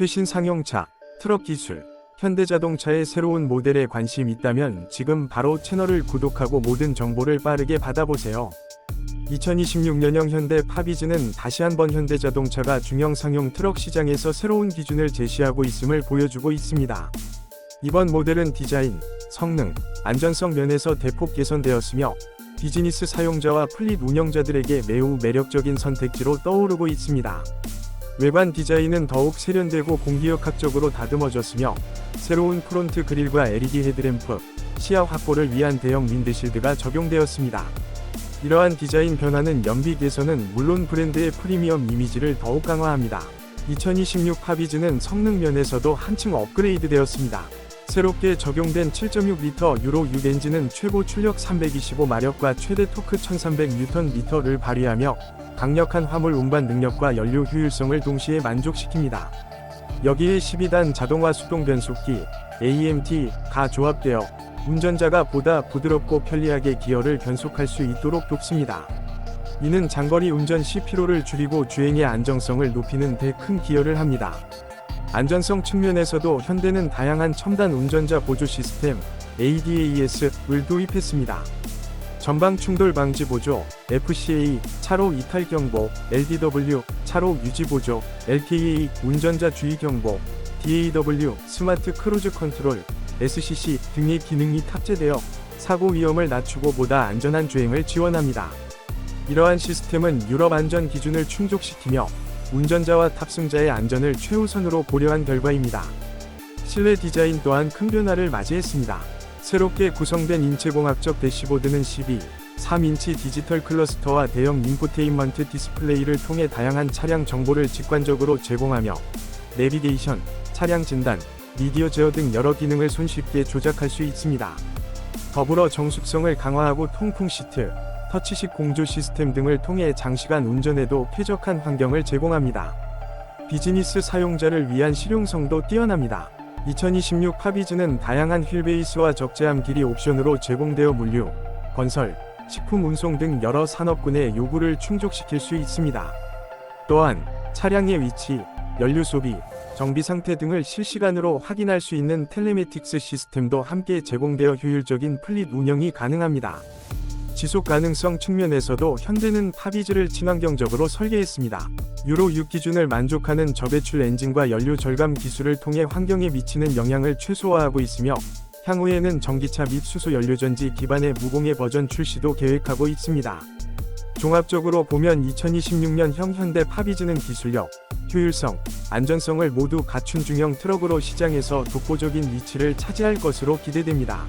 최신 상용차, 트럭 기술, 현대자동차의 새로운 모델에 관심 있다면 지금 바로 채널을 구독하고 모든 정보를 빠르게 받아보세요. 2026년형 현대 파비즈는 다시 한번 현대자동차가 중형 상용 트럭 시장에서 새로운 기준을 제시하고 있음을 보여주고 있습니다. 이번 모델은 디자인, 성능, 안전성 면에서 대폭 개선되었으며 비즈니스 사용자와 플릿 운영자들에게 매우 매력적인 선택지로 떠오르고 있습니다. 외관 디자인은 더욱 세련되고 공기역학적으로 다듬어졌으며 새로운 프론트 그릴과 LED 헤드램프, 시야 확보를 위한 대형 윈드실드가 적용되었습니다. 이러한 디자인 변화는 연비 개선은 물론 브랜드의 프리미엄 이미지를 더욱 강화합니다. 2026 파비즈는 성능 면에서도 한층 업그레이드 되었습니다. 새롭게 적용된 7.6L 유로 6 엔진은 최고 출력 325마력과 최대 토크 1300Nm를 발휘하며 강력한 화물 운반 능력과 연료 효율성을 동시에 만족시킵니다. 여기에 12단 자동화 수동 변속기 AMT가 조합되어 운전자가 보다 부드럽고 편리하게 기어를 변속할 수 있도록 돕습니다. 이는 장거리 운전 시 피로를 줄이고 주행의 안정성을 높이는 데 큰 기여를 합니다. 안전성 측면에서도 현대는 다양한 첨단 운전자 보조 시스템 ADAS를 도입했습니다. 전방 충돌 방지 보조, FCA, 차로 이탈 경보, LDW, 차로 유지 보조, LKA, 운전자 주의 경보, DAW, 스마트 크루즈 컨트롤, SCC 등의 기능이 탑재되어 사고 위험을 낮추고 보다 안전한 주행을 지원합니다. 이러한 시스템은 유럽 안전 기준을 충족시키며 운전자와 탑승자의 안전을 최우선으로 고려한 결과입니다. 실내 디자인 또한 큰 변화를 맞이했습니다. 새롭게 구성된 인체공학적 대시보드는 12, 3인치 디지털 클러스터와 대형 인포테인먼트 디스플레이를 통해 다양한 차량 정보를 직관적으로 제공하며 내비게이션, 차량 진단, 미디어 제어 등 여러 기능을 손쉽게 조작할 수 있습니다. 더불어 정숙성을 강화하고 통풍 시트, 터치식 공조 시스템 등을 통해 장시간 운전에도 쾌적한 환경을 제공합니다. 비즈니스 사용자를 위한 실용성도 뛰어납니다. 2026 파비즈는 다양한 휠베이스와 적재함 길이 옵션으로 제공되어 물류, 건설, 식품 운송 등 여러 산업군의 요구를 충족시킬 수 있습니다. 또한 차량의 위치, 연료 소비, 정비 상태 등을 실시간으로 확인할 수 있는 텔레메틱스 시스템도 함께 제공되어 효율적인 플릿 운영이 가능합니다. 지속 가능성 측면에서도 현대는 파비즈를 친환경적으로 설계했습니다. 유로 6 기준을 만족하는 저배출 엔진과 연료 절감 기술을 통해 환경에 미치는 영향을 최소화하고 있으며 향후에는 전기차 및 수소 연료전지 기반의 무공해 버전 출시도 계획하고 있습니다. 종합적으로 보면 2026년형 현대 파비즈는 기술력, 효율성, 안전성을 모두 갖춘 중형 트럭으로 시장에서 독보적인 위치를 차지할 것으로 기대됩니다.